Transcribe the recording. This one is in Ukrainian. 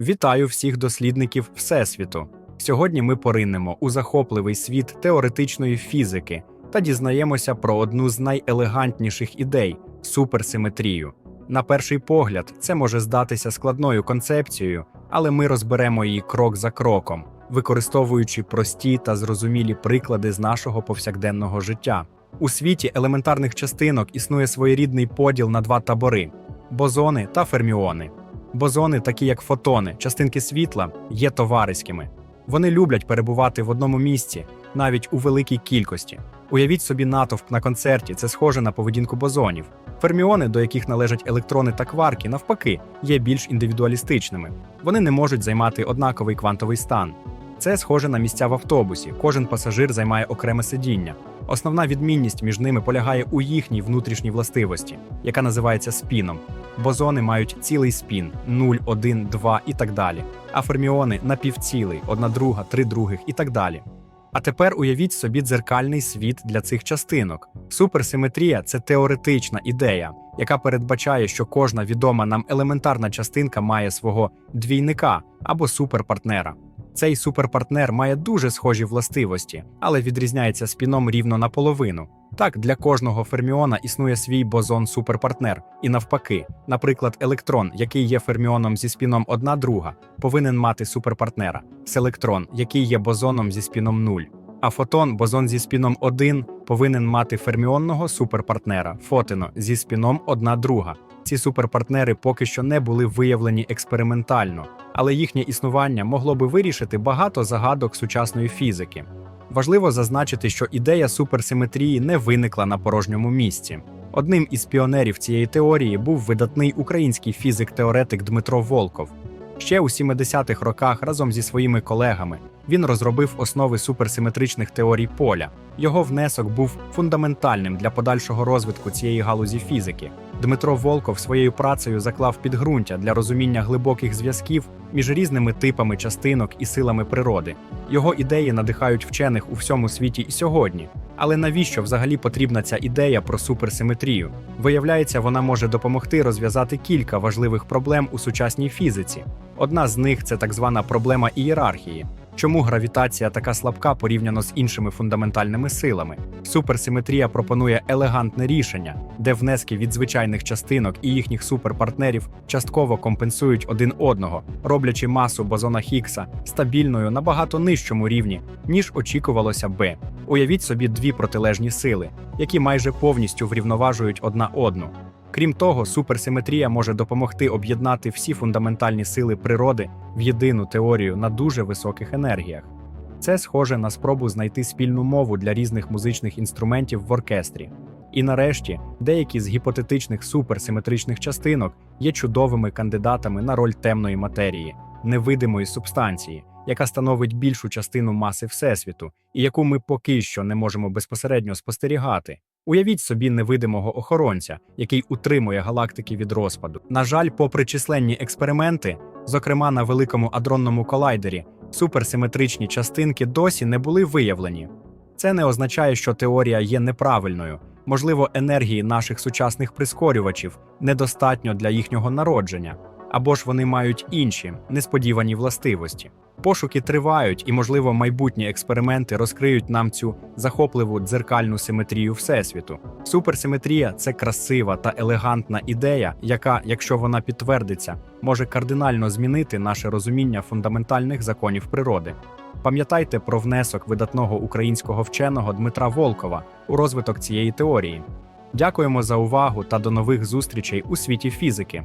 Вітаю всіх дослідників Всесвіту. Сьогодні ми поринемо у захопливий світ теоретичної фізики та дізнаємося про одну з найелегантніших ідей суперсиметрію. На перший погляд, це може здатися складною концепцією, але ми розберемо її крок за кроком, використовуючи прості та зрозумілі приклади з нашого повсякденного життя. У світі елементарних частинок існує своєрідний поділ на два табори бозони та ферміони. Бозони, такі як фотони, частинки світла, є товариськими. Вони люблять перебувати в одному місці, навіть у великій кількості. Уявіть собі натовп на концерті, це схоже на поведінку бозонів. Ферміони, до яких належать електрони та кварки, навпаки, є більш індивідуалістичними. Вони не можуть займати однаковий квантовий стан. Це схоже на місця в автобусі. Кожен пасажир займає окреме сидіння. Основна відмінність між ними полягає у їхній внутрішній властивості, яка називається спіном. Бозони мають цілий спін 0, 1, 2 і так далі. А ферміони напівцілий, одна друга, три других і так далі. А тепер уявіть собі дзеркальний світ для цих частинок. Суперсиметрія це теоретична ідея, яка передбачає, що кожна відома нам елементарна частинка має свого двійника або суперпартнера. Цей суперпартнер має дуже схожі властивості, але відрізняється спіном рівно наполовину. Так, для кожного ферміона існує свій бозон суперпартнер, і навпаки, наприклад, електрон, який є ферміоном зі спіном 1 друга, повинен мати суперпартнера, селектрон, який є бозоном зі спіном 0. А фотон, бозон зі спіном 1, повинен мати ферміонного суперпартнера, фотино зі спіном 1 друга. Ці суперпартнери поки що не були виявлені експериментально, але їхнє існування могло би вирішити багато загадок сучасної фізики. Важливо зазначити, що ідея суперсиметрії не виникла на порожньому місці. Одним із піонерів цієї теорії був видатний український фізик-теоретик Дмитро Волков. Ще у 70-х роках разом зі своїми колегами він розробив основи суперсиметричних теорій поля. Його внесок був фундаментальним для подальшого розвитку цієї галузі фізики. Дмитро Волков своєю працею заклав підґрунтя для розуміння глибоких зв'язків між різними типами частинок і силами природи. Його ідеї надихають вчених у всьому світі і сьогодні. Але навіщо взагалі потрібна ця ідея про суперсиметрію? Виявляється, вона може допомогти розв'язати кілька важливих проблем у сучасній фізиці. Одна з них це так звана проблема ієрархії. Чому гравітація така слабка порівняно з іншими фундаментальними силами? Суперсиметрія пропонує елегантне рішення, де внески від звичайних частинок і їхніх суперпартнерів частково компенсують один одного, роблячи масу бозона Хіггса стабільною на багато нижчому рівні, ніж очікувалося би. Уявіть собі дві протилежні сили, які майже повністю врівноважують одна одну. Крім того, суперсиметрія може допомогти об'єднати всі фундаментальні сили природи в єдину теорію на дуже високих енергіях. Це схоже на спробу знайти спільну мову для різних музичних інструментів в оркестрі. І нарешті, деякі з гіпотетичних суперсиметричних частинок є чудовими кандидатами на роль темної матерії, невидимої субстанції, яка становить більшу частину маси Всесвіту, і яку ми поки що не можемо безпосередньо спостерігати. Уявіть собі невидимого охоронця, який утримує галактики від розпаду. На жаль, попри численні експерименти, зокрема на великому адронному колайдері, суперсиметричні частинки досі не були виявлені. Це не означає, що теорія є неправильною. Можливо, енергії наших сучасних прискорювачів недостатньо для їхнього народження, або ж вони мають інші несподівані властивості. Пошуки тривають, і, можливо, майбутні експерименти розкриють нам цю захопливу дзеркальну симетрію Всесвіту. Суперсиметрія це красива та елегантна ідея, яка, якщо вона підтвердиться, може кардинально змінити наше розуміння фундаментальних законів природи. Пам'ятайте про внесок видатного українського вченого Дмитра Волкова у розвиток цієї теорії. Дякуємо за увагу та до нових зустрічей у світі фізики.